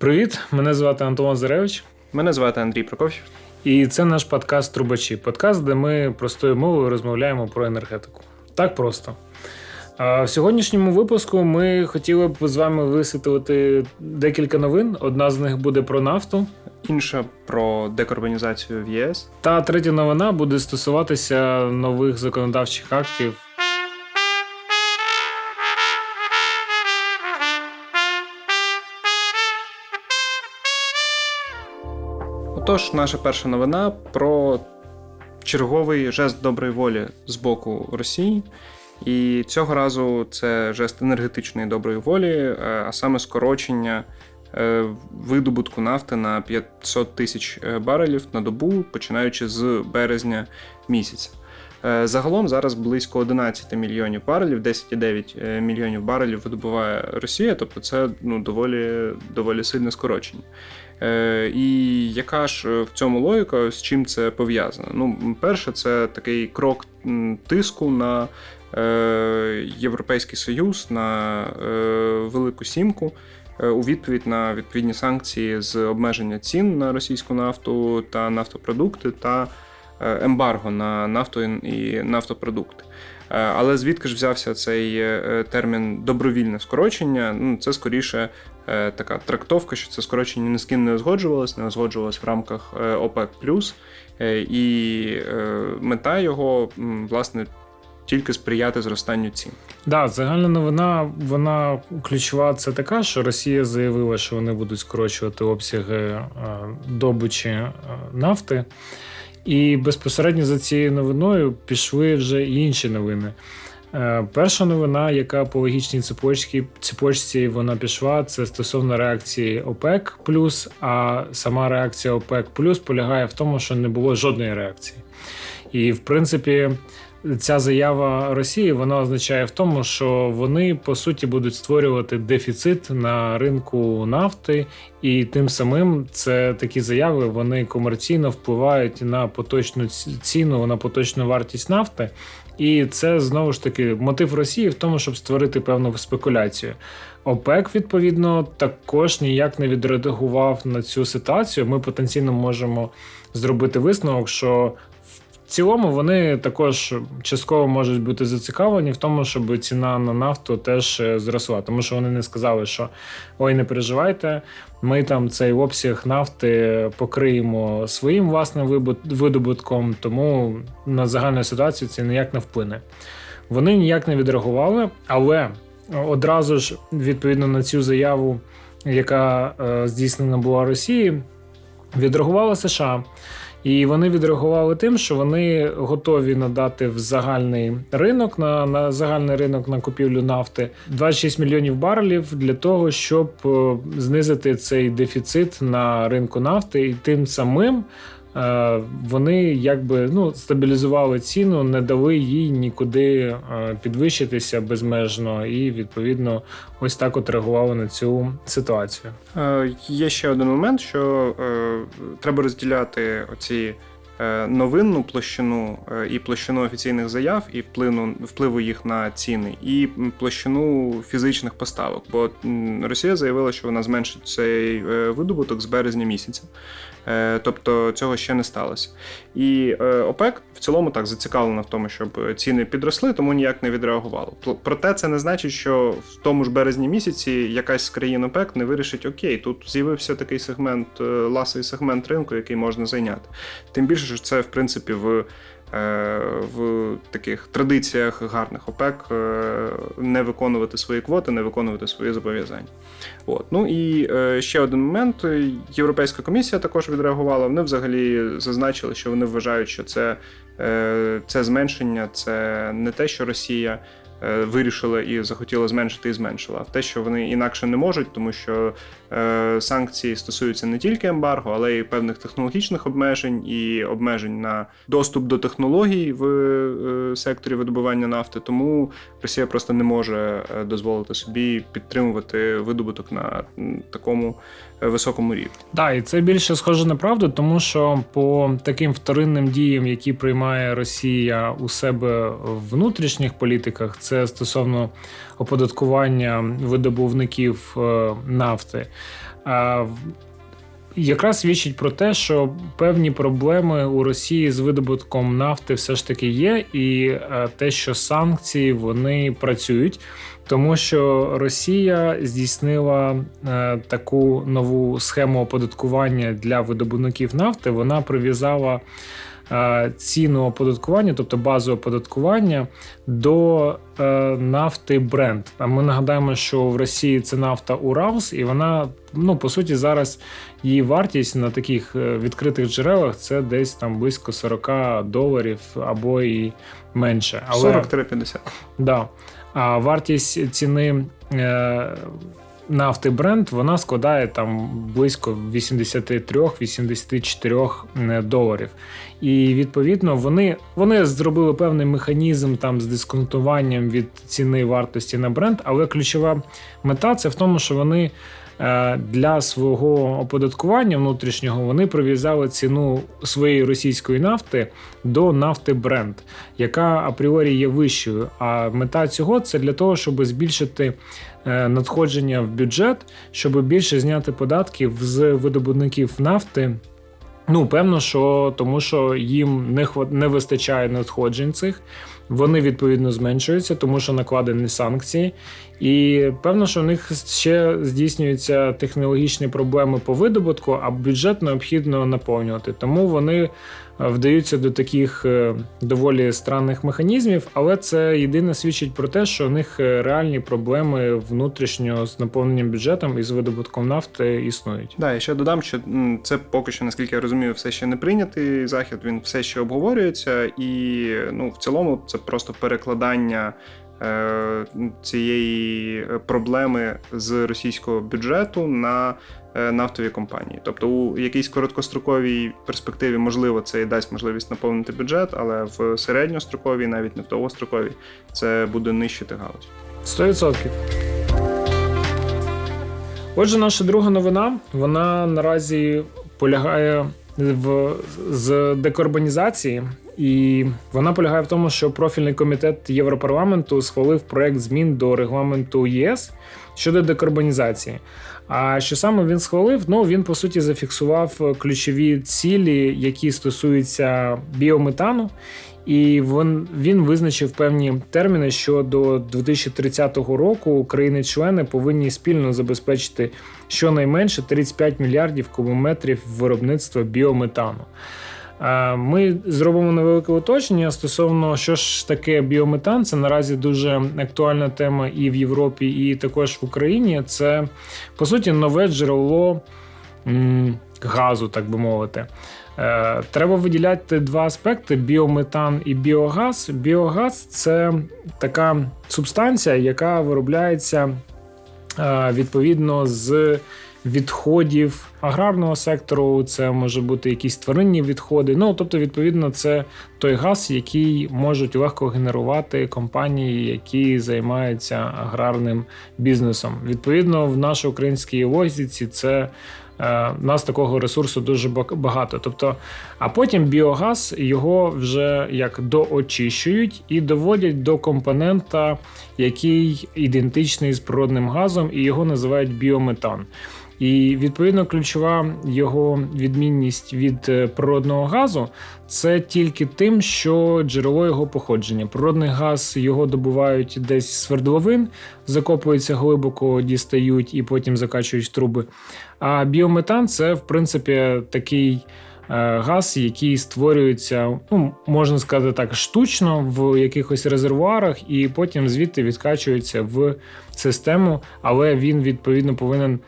Привіт, мене звати Антон Лазаревич, Мене звати Андрій Прокоф'єв. і це наш подкаст Трубачі. Подкаст, де ми простою мовою розмовляємо про енергетику. Так просто. А В сьогоднішньому випуску ми хотіли б з вами висвітлити декілька новин. Одна з них буде про нафту. Інша про декарбонізацію в ЄС. Та третя новина буде стосуватися нових законодавчих актів. Отож, наша перша новина про черговий жест доброї волі з боку Росії. І цього разу це жест енергетичної доброї волі, е, а саме скорочення е, видобутку нафти на 500 тисяч е, барелів на добу, починаючи з березня місяця. Загалом зараз близько 11 мільйонів барелів, 10,9 мільйонів барелів видобуває Росія, тобто це ну, доволі, доволі сильне скорочення. Е, І яка ж е, в цьому логіка, з чим це пов'язано? Ну, перше, це такий крок тиску на е, Європейський Союз, на Велику Сімку. У відповідь на відповідні санкції з обмеження цін на російську нафту та нафтопродукти та ембарго на нафту і нафтопродукти. Але звідки ж взявся цей термін добровільне скорочення? Ну, це скоріше така трактовка, що це скорочення ні з ким не узгоджувалось, не узгоджувалось в рамках е, ОПЕК+. Е, І е, мета його, власне, тільки сприяти зростанню цін. Да, загальна новина, вона ключова. Це така, що Росія заявила, що вони будуть скорочувати обсяги е, добичі е, нафти. І безпосередньо за цією новиною пішли вже інші новини. Е, Перша новина, яка по логічній цепочці, цепочці вона пішла, це стосовно реакції ОПЕК а сама реакція ОПЕК полягає в тому, що не було жодної реакції. І в принципі, ця заява Росії вона означає в тому, що вони по суті будуть створювати дефіцит на ринку нафти, і тим самим це такі заяви вони комерційно впливають на поточну ціну, на поточну вартість нафти. І це знову ж таки мотив Росії в тому, щоб створити певну спекуляцію. ОПЕК, відповідно, також ніяк не відреагував на цю ситуацію. Ми потенційно можемо зробити висновок, що цілому вони також частково можуть бути зацікавлені в тому, щоб ціна на нафту теж е, зросла. Тому що вони не сказали, що ой, не переживайте, ми там цей обсяг нафти покриємо своїм власним видобутком, тому на загальну ситуацію це ніяк не вплине. Вони ніяк не відреагували, але одразу ж відповідно на цю заяву, яка е, здійснена була Росії, відреагувала США. І вони відреагували тим, що вони готові надати в загальний ринок на, на загальний ринок на купівлю нафти 26 мільйонів барелів для того, щоб е, знизити цей дефіцит на ринку нафти, і тим самим вони якби ну стабілізували ціну, не дали їй нікуди е, підвищитися безмежно, і відповідно ось так от реагували на цю ситуацію. Е, Є ще один момент, що е, треба розділяти оці е, новинну площину е, і площину офіційних заяв, і впливу, впливу їх на ціни, і площину фізичних поставок. Бо Росія заявила, що вона зменшить цей е, видобуток з березня місяця. Е, Тобто цього ще не сталося. І е, ОПЕК в цілому так зацікавлена в тому, щоб ціни підросли, тому ніяк не відреагувало. Проте це не значить, що в тому ж березні місяці якась з країн ОПЕК не вирішить: окей, тут з'явився такий сегмент, е, ласовий сегмент ринку, який можна зайняти. Тим більше, що це в принципі в. Е, В таких традиціях гарних ОПЕК е, не виконувати свої квоти, не виконувати свої зобов'язання. От. Ну і е, ще один момент. Європейська комісія також відреагувала. Вони взагалі зазначили, що вони вважають, що це, це зменшення це не те, що Росія вирішила і захотіла зменшити і зменшила, а те, що вони інакше не можуть, тому що санкції стосуються не тільки ембарго, але й певних технологічних обмежень і обмежень на доступ до технологій в е, секторі видобування нафти. Тому Росія просто не може е, дозволити собі підтримувати видобуток на такому е, високому рівні. Так, і це більше схоже на правду, тому що по таким вторинним діям, які приймає Росія у себе в внутрішніх політиках, це стосовно оподаткування видобувників е, нафти. Якраз свідчить про те, що певні проблеми у Росії з видобутком нафти все ж таки є, і е, те, що санкції вони працюють. Тому що Росія здійснила е, таку нову схему оподаткування для видобувників нафти. Вона прив'язала ціну оподаткування, тобто базу оподаткування, до е, нафти Brent. А ми нагадаємо, що в Росії це нафта Уралс, і вона, ну по суті, зараз її вартість на таких е, відкритих джерелах це десь там близько 40 доларів або і менше. Але 40-50. Да. А вартість ціни нафти бренд вона складає там близько 83-84 е, доларів. І відповідно вони, вони зробили певний механізм там з дисконтуванням від ціни вартості на бренд, але ключова мета це в тому, що вони. Е, Для свого оподаткування внутрішнього вони прив'язали ціну своєї російської нафти до нафти Brent яка апріорі є вищою. А мета цього це для того, щоб збільшити е, надходження в бюджет, щоб більше зняти податків з видобувників нафти. Ну, певно, що тому, що їм не не вистачає надходжень цих. Вони відповідно зменшуються, тому що накладені санкції. І певно, що у них ще здійснюються технологічні проблеми по видобутку, а бюджет необхідно наповнювати. Тому вони е, вдаються до таких е, доволі странних механізмів, але це єдине свідчить про те, що у них е, реальні проблеми внутрішньо з наповненням бюджетом і з видобутком нафти існують. Да, і ще додам, що це поки що, наскільки я розумію, все ще не прийнятий захід. Він все ще обговорюється, і ну, в цілому це просто перекладання е, цієї проблеми з російського бюджету на е, нафтові компанії. Тобто, у якійсь короткостроковій перспективі, можливо, це і дасть можливість наповнити бюджет, але в середньостроковій, навіть не в довгостроковій, це буде нищити галузь. 100%. Отже, наша друга новина вона наразі полягає в з декарбонізації, і вона полягає в тому, що профільний комітет Європарламенту схвалив проект змін до регламенту ЄС щодо декарбонізації. А що саме він схвалив? Ну він по суті зафіксував ключові цілі, які стосуються біометану. І він, він визначив певні терміни, що до 2030 року країни-члени повинні спільно забезпечити щонайменше 35 мільярдів кубометрів виробництва біометану. Е, Ми зробимо невелике уточнення стосовно що ж таке біометан. Це наразі дуже актуальна тема і в Європі, і також в Україні. Це по суті нове джерело газу, так би мовити. Е, Треба виділяти два аспекти: біометан і біогаз. Біогаз це така субстанція, яка виробляється е, відповідно з відходів аграрного сектору. Це може бути якісь тваринні відходи. Ну тобто, відповідно, це той газ, який можуть легко генерувати компанії, які займаються аграрним бізнесом. Відповідно, в нашій українській логіці це. Е, У нас такого ресурсу дуже багато. Тобто, а потім біогаз його вже як доочищують і доводять до компонента, який ідентичний з природним газом, і його називають біометан. І відповідно ключова його відмінність від е, природного газу це тільки тим, що джерело його походження. Природний газ його добувають десь з свердловин, закопуються глибоко, дістають і потім закачують в труби. А біометан це, в принципі, такий е, газ, який створюється, ну, можна сказати так, штучно в якихось резервуарах, і потім звідти відкачується в систему, але він відповідно повинен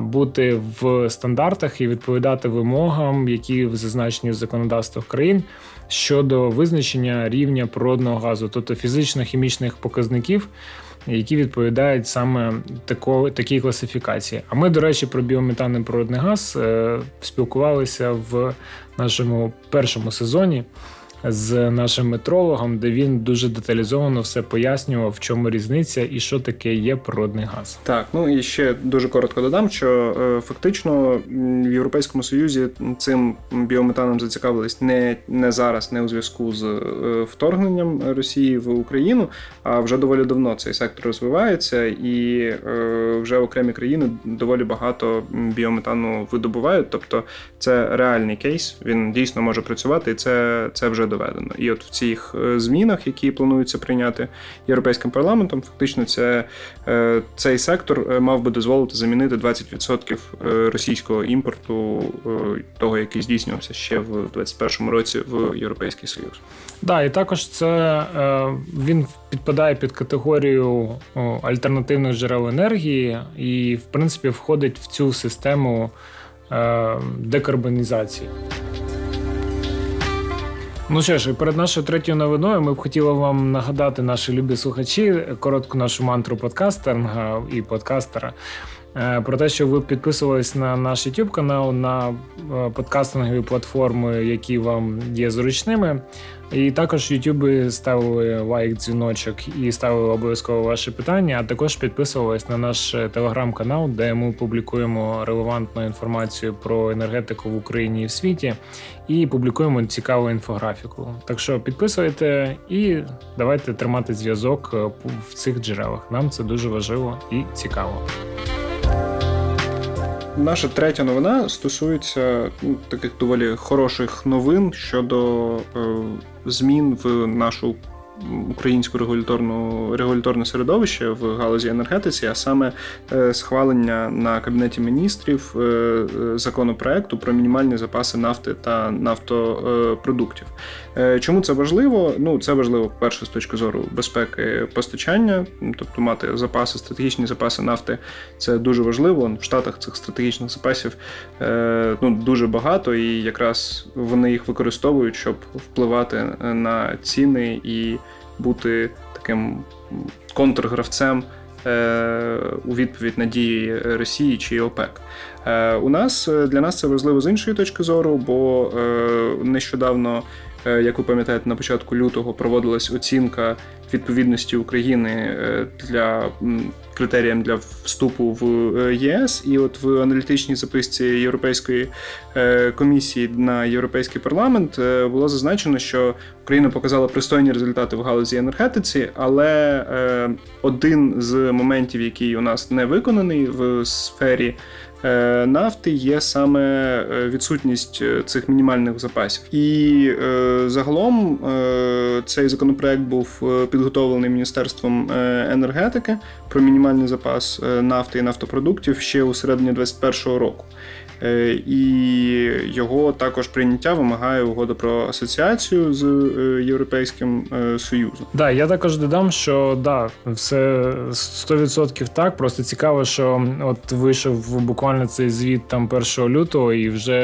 бути в стандартах і відповідати вимогам, які зазначені в законодавствах країн щодо визначення рівня природного газу, тобто фізично-хімічних показників, які відповідають саме тако, такій класифікації. А ми, до речі, про біометан і природний газ е, спілкувалися в нашому першому сезоні. З нашим метрологом, де він дуже деталізовано все пояснював, в чому різниця і що таке є природний газ. Так, ну і ще дуже коротко додам, що е, фактично в Європейському Союзі цим біометаном зацікавились не, не зараз, не у зв'язку з е, вторгненням Росії в Україну, а вже доволі давно цей сектор розвивається, і е, вже окремі країни доволі багато біометану видобувають. Тобто це реальний кейс, він дійсно може працювати, і це, це вже доведено. І от в цих е, змінах, які плануються прийняти європейським парламентом, фактично це е, цей сектор е, мав би дозволити замінити 20% е, російського імпорту, того, який здійснювався ще в 2021 році в Європейський Союз. Да, і також це він підпадає під категорію альтернативних джерел енергії і, в принципі, входить в цю систему декарбонізації. Ну що ж, і перед нашою третьою новиною ми б хотіли вам нагадати, наші любі слухачі, коротку нашу мантру подкастернга і подкастера. Е, Про те, що ви підписувались на наш YouTube канал, на е, подкастингові платформи, які вам є зручними. І також в YouTube ставили лайк, дзвіночок і ставили обов'язково ваші питання, а також підписувались на наш е, телеграм-канал, де ми публікуємо релевантну інформацію про енергетику в Україні і в світі, і публікуємо цікаву інфографіку. Так що підписуйте і давайте тримати зв'язок в цих джерелах. Нам це дуже важливо і цікаво. Наша третя новина стосується ну, таких доволі хороших новин щодо е, змін в нашу українську регуляторну регуляторне середовище в галузі енергетиці, а саме е, схвалення на кабінеті міністрів е, е, законопроекту про мінімальні запаси нафти та нафтопродуктів. Чому це важливо? Ну це важливо, перше, з точки зору безпеки постачання, тобто мати запаси, стратегічні запаси нафти це дуже важливо. В Штатах цих стратегічних запасів ну, дуже багато, і якраз вони їх використовують, щоб впливати на ціни і бути таким контргравцем е, у відповідь на дії Росії чи ОПЕК. Е, У нас е, для нас це важливо з іншої точки зору, бо нещодавно. Е, Як ви пам'ятаєте, на початку лютого проводилась оцінка відповідності України е, для критеріям для вступу в е, ЄС, і от в аналітичній записці Європейської комісії на європейський парламент було зазначено, що Україна показала пристойні результати в галузі енергетиці, але один з моментів, який у нас не виконаний в сфері. Е, Нафти є саме е, відсутність е, цих мінімальних запасів, і загалом цей законопроект був підготовлений міністерством енергетики про мінімальний запас нафти і нафтопродуктів ще у середині 2021 року. Е, І його також прийняття вимагає угода про асоціацію з е, Європейським е, Союзом. Да, я також додам, що да, все 100% так. Просто цікаво, що от вийшов буквально цей звіт там 1 лютого, і вже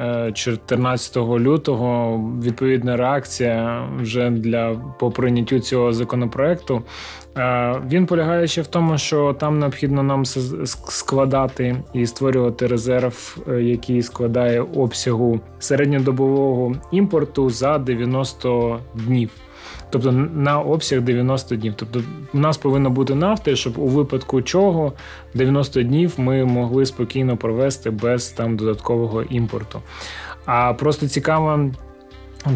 е, 14 лютого відповідна реакція вже для по прийняттю цього законопроекту. Е, Він полягає ще в тому, що там необхідно нам складати і створювати резерв, е, який складає обсягу середньодобового імпорту за 90 днів. Тобто на обсяг 90 днів. Тобто у нас повинно бути нафти, щоб у випадку чого 90 днів ми могли спокійно провести без там додаткового імпорту. А просто цікаво.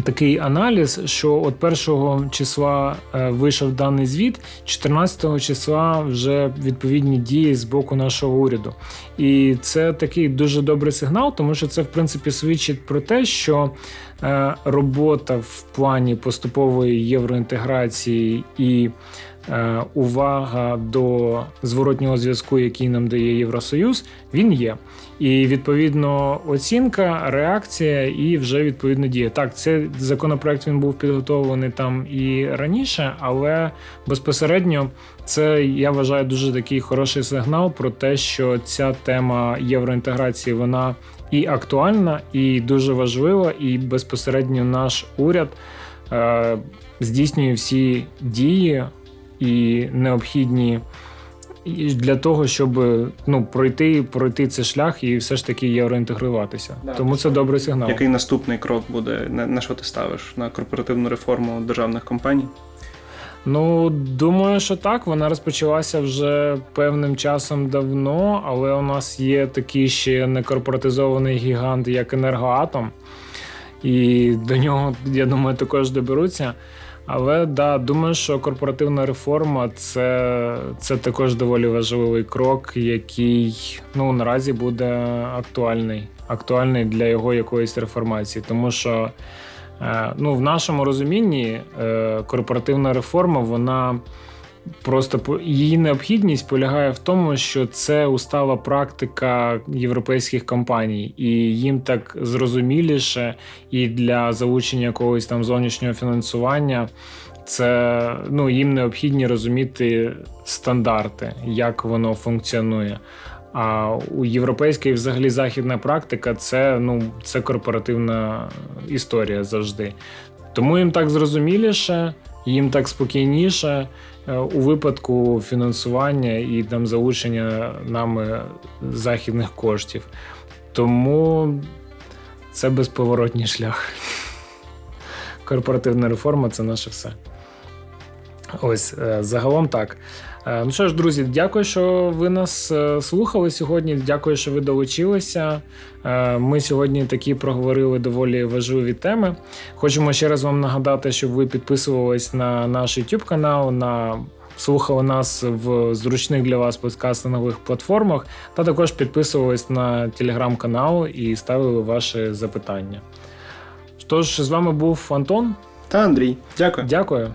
Такий аналіз, що от першого числа е, вийшов даний звіт, 14 числа вже відповідні дії з боку нашого уряду. І це такий дуже добрий сигнал, тому що це в принципі свідчить про те, що робота в плані поступової євроінтеграції і е, увага до зворотнього зв'язку, який нам дає Євросоюз, він є. І відповідно оцінка, реакція і вже відповідно дія. Так, цей законопроект він був підготовлений там і раніше, але безпосередньо це я вважаю дуже такий хороший сигнал про те, що ця тема євроінтеграції вона і актуальна, і дуже важлива, і безпосередньо наш уряд е, здійснює всі дії і необхідні для того, щоб ну, пройти, пройти цей шлях і все ж таки євроінтегруватися. Да. Тому це добрий сигнал. Який наступний крок буде? На, на що ти ставиш? На корпоративну реформу державних компаній? Ну, думаю, що так. Вона розпочалася вже певним часом давно, але у нас є такий ще некорпоратизований гігант, як енергоатом. І до нього, я думаю, також доберуться. Але да, думаю, що корпоративна реформа це, це також доволі важливий крок, який ну, наразі буде актуальний. Актуальний для його якоїсь реформації. Тому що Ну, в нашому розумінні е, корпоративна реформа, вона просто її необхідність полягає в тому, що це устава практика європейських компаній, і їм так зрозуміліше, і для залучення якогось там зовнішнього фінансування. Це ну їм необхідні розуміти стандарти, як воно функціонує. А у європейська і взагалі західна практика це ну це корпоративна історія завжди. Тому їм так зрозуміліше, їм так спокійніше е, у випадку фінансування і там залучення нами західних коштів. Тому це безповоротній шлях. Корпоративна реформа це наше все. Ось е, загалом так. Е, Ну що ж, друзі, дякую, що ви нас е, слухали сьогодні. Дякую, що ви долучилися. Е, Ми сьогодні такі проговорили доволі важливі теми. Хочемо ще раз вам нагадати, щоб ви підписувались на наш YouTube канал, на слухали нас в зручних для вас подкастингових платформах, та також підписувались на телеграм-канал і ставили ваші запитання. Тож, з вами був Антон. Та Андрій, дякую. Дякую.